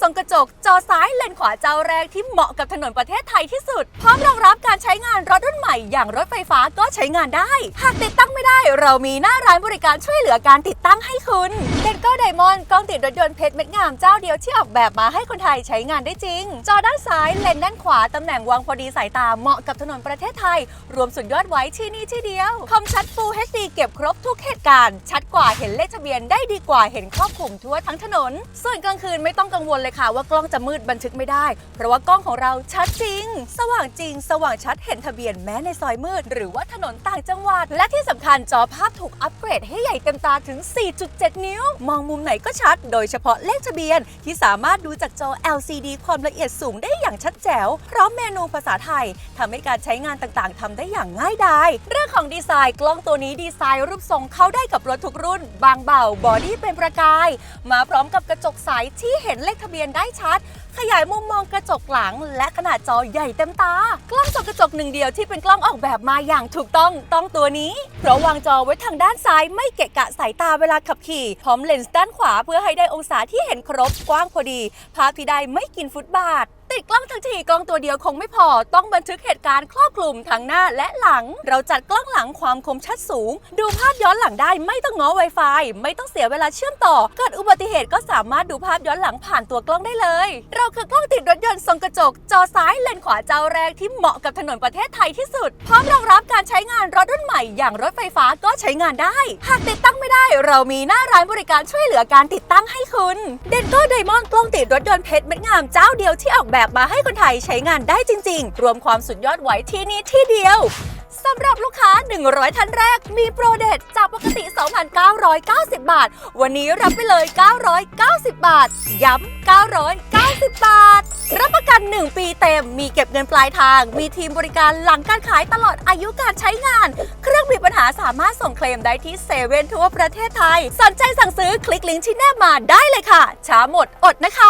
ทรงกระจก จอซ้ายเลนขวาเจ้าแรกที่เหมาะกับถนนประเทศไทยที่สุด พร้อมรองรับการใช้งานรถรุ่นใหม่อย่างรถไฟฟ้าก็ใช้งานได้ หากติดตั้งไม่ได้ เรามีหน้าร้านบริการช่วยเหลือการติดตั้งให้คุณเดนก็ไดมอนด์กล้องติดรถยนต์เพชรเม็ดงามเจ้าเดียวที่ออกแบบมาให้คนไทยใช้งานได้จริง จอด้านซ้ายเลนด้านขวาตำแหน่งวางพอดีสายตาเหมาะกับถนนประเทศไทย รวมสุดยอดไว้ที่นี่ที่เดียวคมชัด Full HD เก็บครบทุกเหตุการณ์ ชัดกว่าเห็นเลขทะเบียนได้ดีกว่าเห็นครอบคลุมทั่วทั้งถนน ส่วนกลางคืนไม่ต้องกังวลเลยค่ะว่ากล้องจะมืดบันทึกไม่ได้ เพราะว่ากล้องของเราชัดจริง สว่างจริง สว่างชัดเห็นทะเบียนแม้ในซอยมืด หรือว่าถนนต่างจังหวัด และที่สำคัญจอภาพถูกอัปเกรดให้ใหญ่เต็มตาถึง 4.7 นิ้ว มองมุมไหนก็ชัด โดยเฉพาะเลขทะเบียน ที่สามารถดูจากจอ LCD ความละเอียดสูงได้อย่างชัดแจ๋วพร้อมเมนูภาษาไทยทำให้การใช้งานต่างๆทำได้อย่างง่ายดายเรื่องของดีไซน์กล้องตัวนี้ดีไซน์รูปทรงเข้าได้กับรถทุกรุ่น บางเบาบอดี้เป็นประกาย มาพร้อมกับกระจกใสที่เห็นเลขทะเบียนได้ชัดขยายมุมมองกระจกหลัง และขนาดจอใหญ่เต็มตา กล้องส่องกระจกหนึ่งเดียวที่เป็นกล้องออกแบบมาอย่างถูกต้องต้องตัวนี้ เพราะวางจอไว้ทางด้านซ้ายไม่เกะกะสายตาเวลาขับขี่ พร้อมเลนส์ด้านขวาเพื่อให้ได้องศาที่เห็นครบกว้างพอดี ภาพที่ได้ไม่กินฟุตบาทติดกล้องทั้งทีกล้องตัวเดียวคงไม่พอ ต้องบันทึกเหตุการณ์ครอบคลุมทั้งหน้าและหลัง เราจัดกล้องหลังความคมชัดสูง ดูภาพย้อนหลังได้ไม่ต้องง้อ Wi-Fi ไม่ต้องเสียเวลาเชื่อมต่อ เกิดอุบัติเหตุก็สามารถดูภาพย้อนหลังผ่านตัวกล้องได้เลยเราคือกล้องติดรถยนต์ทรงกระจก จอซ้ายเลนขวาเจ้าแรกที่เหมาะกับถนนประเทศไทยที่สุด พร้อมรองรับการใช้งานรถรุ่นใหม่อย่างรถไฟฟ้าก็ใช้งานได้ หากติดตั้งไม่ได้ เรามีหน้าร้านบริการช่วยเหลือการติดตั้งให้คุณเดนก็ไดมอนด์กล้องติดรถยนต์เพชรเม็ดงามเจ้าเดียวที่ออกแบบมาให้คนไทยใช้งานได้จริง ๆ รวมความสุดยอดไว้ที่นี่ที่เดียวสำหรับ 100 ท่านแรก มีโปรเดตจากปกติ 2,990 บาท วันนี้รับไปเลย 990 บาท ย้ำ 990 บาท รับประกัน 1 ปีเต็ม มีเก็บเงินปลายทาง มีทีมบริการหลังการขายตลอดอายุการใช้งาน เครื่องมีปัญหาสามารถส่งเคลมได้ที่เซเว่นทั่วประเทศไทย สนใจสั่งซื้อคลิกลิงก์ที่แนบมาได้เลยค่ะ ช้าหมดอดนะคะ